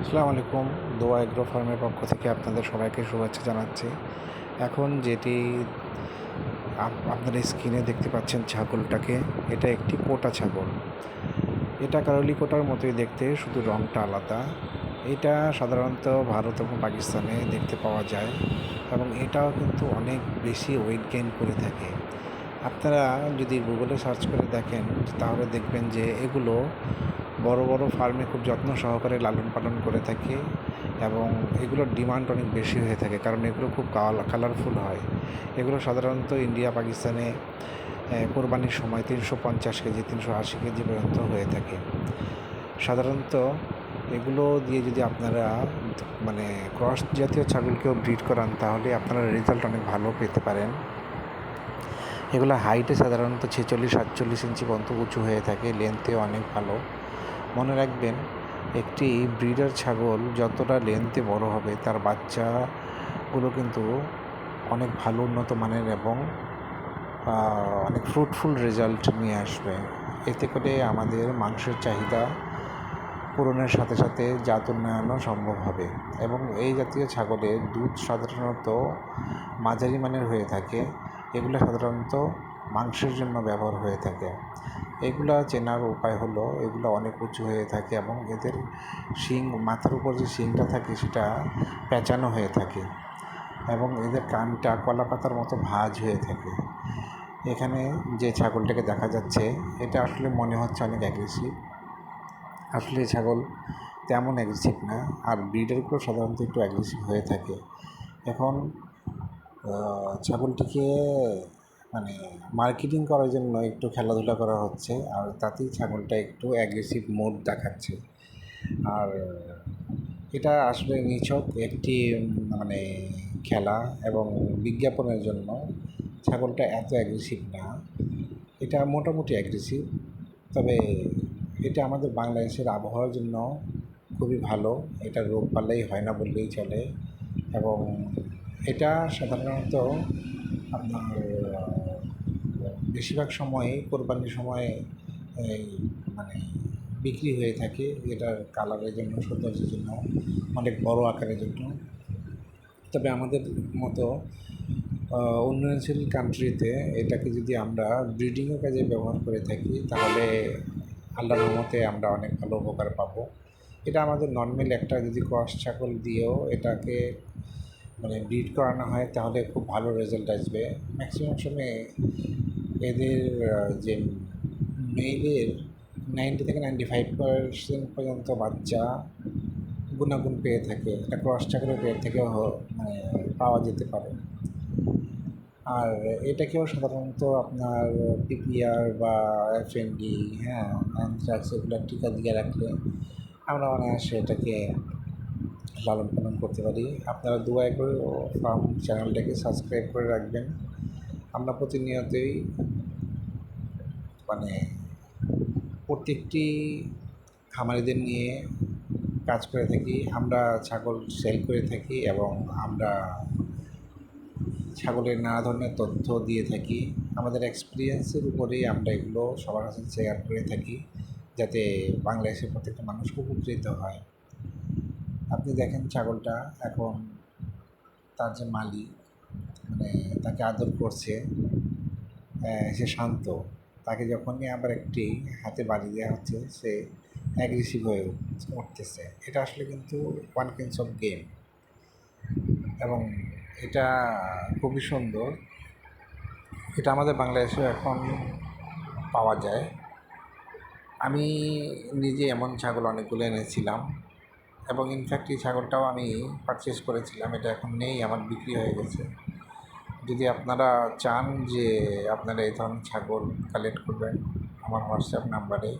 আসসালামু আলাইকুম, দোয়া এগ্রো ফার্মের পক্ষ থেকে আপনাদের সবাইকে শুভেচ্ছা জানাচ্ছি। এখন যেটি আপ- আপনারা স্ক্রিনে দেখতে পাচ্ছেন ছাগলটাকে, এটা একটি কোটা ছাগল। এটা কারলি কোটার মতোই দেখতে, শুধু রঙটা আলাদা। এটা সাধারণত ভারত এবং পাকিস্তানে দেখতে পাওয়া যায় এবং এটাও কিন্তু অনেক বেশি ওয়েট গেইন করে থাকে। আপনারা যদি গুগলে সার্চ করে দেখেন, তাহলে দেখবেন যে এগুলো বড় বড় ফার্মে খুব যত্ন সহকারে লালন পালন করে থাকে এবং এগুলোর ডিমান্ড অনেক বেশি হয়ে থাকে কারণ এগুলো খুব কালারফুল হয়। এগুলো সাধারণত ইন্ডিয়া পাকিস্তানে কোরবানির সময় তিনশো পঞ্চাশ কেজি, তিনশো আশি কেজি পর্যন্ত হয়ে থাকে। সাধারণত এগুলো দিয়ে যদি আপনারা মানে ক্রস জাতীয় ছাগলকেও ব্রিড করান, তাহলে আপনারা রেজাল্ট অনেক ভালো পেতে পারেন। এগুলো হাইটে সাধারণত ছেচল্লিশ, সাতচল্লিশ ইঞ্চি পর্যন্ত উঁচু হয়ে থাকে লেন্থে অনেক ভালো। মনে রাখবেন, একটি ব্রিডার ছাগল যতটা লেন্থে বড় হবে, তার বাচ্চাগুলো কিন্তু অনেক ভালো উন্নত মানের এবং অনেক ফ্রুটফুল রেজাল্ট নিয়ে আসবে। এতে করে আমাদের মাংসের চাহিদা পূরণের সাথে সাথে জাত উন্নয়নও সম্ভব হবে। এবং এই জাতীয় ছাগলের দুধ সাধারণত মাঝারি মানের হয়ে থাকে। এগুলো সাধারণত মাংসের জন্য ব্যবহার হয়ে থাকে। এগুলো চেনার উপায় হলো এগুলো অনেক উঁচু হয়ে থাকে এবং এদের শিং, মাথার উপর যে শিংটা থাকে সেটা পেঁচানো হয়ে থাকে এবং এদের কানটা কলা পাতার মতো ভাঁজ হয়ে থাকে। এখানে যে ছাগলটাকে দেখা যাচ্ছে, এটা আসলে মনে হচ্ছে অনেক অ্যাগ্রেসিভ আসলে ছাগল তেমন অ্যাগ্রেসিভ না, আর ব্রিডারগুলো সাধারণত একটু অ্যাগ্রেসিভ হয়ে থাকে। এখন ছাগলটিকে মানে মার্কেটিং করার জন্য একটু খেলাধুলা করা হচ্ছে, আর তাতেই ছাগলটা একটু অ্যাগ্রেসিভ মোড দেখাচ্ছে। আর এটা আসলে নিছক একটি মানে খেলা এবং বিজ্ঞাপনের জন্য। ছাগলটা এত অ্যাগ্রেসিভ না। এটা মোটামুটি অ্যাগ্রেসিভ তবে এটা আমাদের বাংলাদেশের আবহাওয়ার জন্য খুবই ভালো। এটা রোগ পাল্লাই হয় না বললেই চলে। এবং এটা সাধারণত আপনার বেশিরভাগ সময়ই কোরবানির সময়, এই মানে বিক্রি হয়ে থাকে। এটার কালারের জন্য, সৌন্দর্যের জন্য, অনেক বড় আকারের জন্য। তবে আমাদের মতো উন্নয়নশীল কান্ট্রিতে এটাকে যদি আমরা ব্রিডিংয়ের কাজে ব্যবহার করে থাকি, তাহলে আল্লাহর রহমতে আমরা অনেক ভালো উপকার পাবো। এটা আমাদের নর্মাল একটা যদি ক্রস ছাগল দিয়েও এটাকে মানে ব্রিড করানো হয়, তাহলে খুব ভালো রেজাল্ট আসবে। ম্যাক্সিমাম সময়ে এদের যে মেয়েদের নাইনটি থেকে নাইনটি ফাইভ পার্সেন্ট পর্যন্ত বাচ্চা গুণাগুণ পেয়ে থাকে। একটা ক্রস ছাগলের পেয়ে থেকেও মানে পাওয়া যেতে পারে। আর এটাকেও সাধারণত আপনার পিপিআর বা এফএনডি হ্যাঁ অ্যানথ্রাক্স এগুলো টিকা দিয়ে রাখলে আমরা অনায়াসে এটাকে লালন পালন করতে পারি। আপনারা দুয়াই করে ফার্ম চ্যানেলটাকে সাবস্ক্রাইব করে রাখবেন। আমরা প্রতিনিয়তই মানে প্রত্যেকটি খামারিদের নিয়ে কাজ করে থাকি। আমরা ছাগল সেল করে থাকি এবং আমরা ছাগলের নানা ধরনের তথ্য দিয়ে থাকি। আমাদের এক্সপিরিয়েন্সের উপরেই আমরা এগুলো সবার কাছে শেয়ার করে থাকি, যাতে বাংলাদেশের প্রত্যেকটা মানুষ উপকৃত হয়। আপনি দেখেন ছাগলটা এখন তার যে মালিক মানে তাকে আদর করছে সে শান্ত। তাকে যখনই আবার একটি হাতে বাড়ি দেওয়া হচ্ছে, সে অ্যাগ্রেসিভ হয়ে উঠ- উঠতেছে। এটা আসলে কিন্তু ওয়ান কিংস অফ গেম এবং এটা খুবই সুন্দর। এটা আমাদের বাংলাদেশে এখন পাওয়া যায়। আমি নিজে এমন ছাগল অনেকগুলো এনেছিলাম। এবং ইনফ্যাক্ট এই ছাগলটাও আমি পারচেস করেছিলাম, এটা এখন নেই, আমার বিক্রি হয়ে গেছে। যদি আপনারা চান যে আপনারা এই ধরনের ছাগল কালেক্ট করবেন, আমার হোয়াটসঅ্যাপ নাম্বারে